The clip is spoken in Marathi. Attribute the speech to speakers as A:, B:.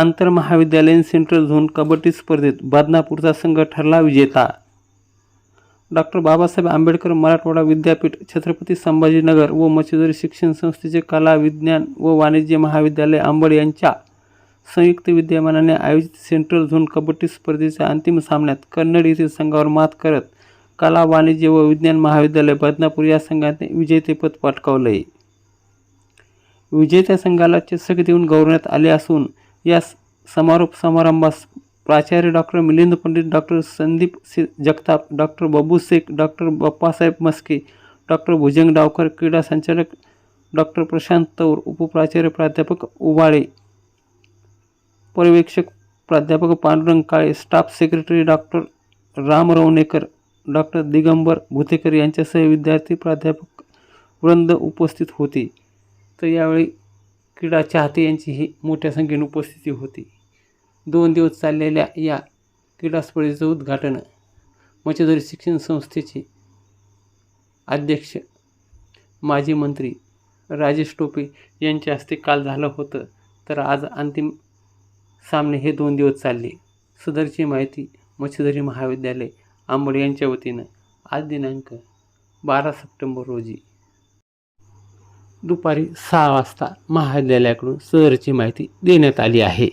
A: आंतरमहाविद्यालयीन सेंट्रल झोन कबड्डी स्पर्धेत बदनापूरचा संघ ठरला विजेता. डॉक्टर बाबासाहेब आंबेडकर मराठवाडा विद्यापीठ छत्रपती संभाजीनगर व मच्छीधरी शिक्षण संस्थेचे कला विज्ञान व वाणिज्य महाविद्यालय आंबड यांच्या संयुक्त विद्यमानाने आयोजित सेंट्रल झोन कबड्डी स्पर्धेच्या अंतिम सामन्यात कन्नड येथील संघावर मात करत कला वाणिज्य व विज्ञान महाविद्यालय बदनापूर या संघाने विजेतेपद पटकावलं. आहे विजेत्या संघाला चषक देऊन गौरवण्यात आले असून या समारोप समारंभास प्राचार्य doctor Milind Pandit doctor Sandeep C Jagtap doctor Babu Shaikh doctor Bappasaheb Maske doctor Bhujang Dawkar क्रीडा संचालक डॉक्टर प्रशांत तौर उपप्राचार्य प्राध्यापक उबाळे पर्यवेक्षक प्राध्यापक Pandurang Kale staff secretary doctor Ram Ravnekar doctor Digambar Bhutekar यांच्यासह विद्यार्थी प्राध्यापक वृंद उपस्थित होते. तर यावेळी क्रीडा चाहते यांची ही मोठ्या संख्येने उपस्थिती होती. दोन दिवस चाललेल्या या क्रीडा स्पर्धेचं उद्घाटन मच्छीधरी शिक्षण संस्थेचे अध्यक्ष माजी मंत्री राजेश टोपे यांच्या हस्ते काल झालं होतं. तर आज अंतिम सामने हे दोन दिवस चालले. सदरची माहिती मच्छदरी महाविद्यालय आंबड यांच्या वतीनं आज दिनांक बारा सप्टेंबर रोजी. दुपारी सहा वाजता महाविद्यालयाकडून सरची माहिती देण्यात आली आहे.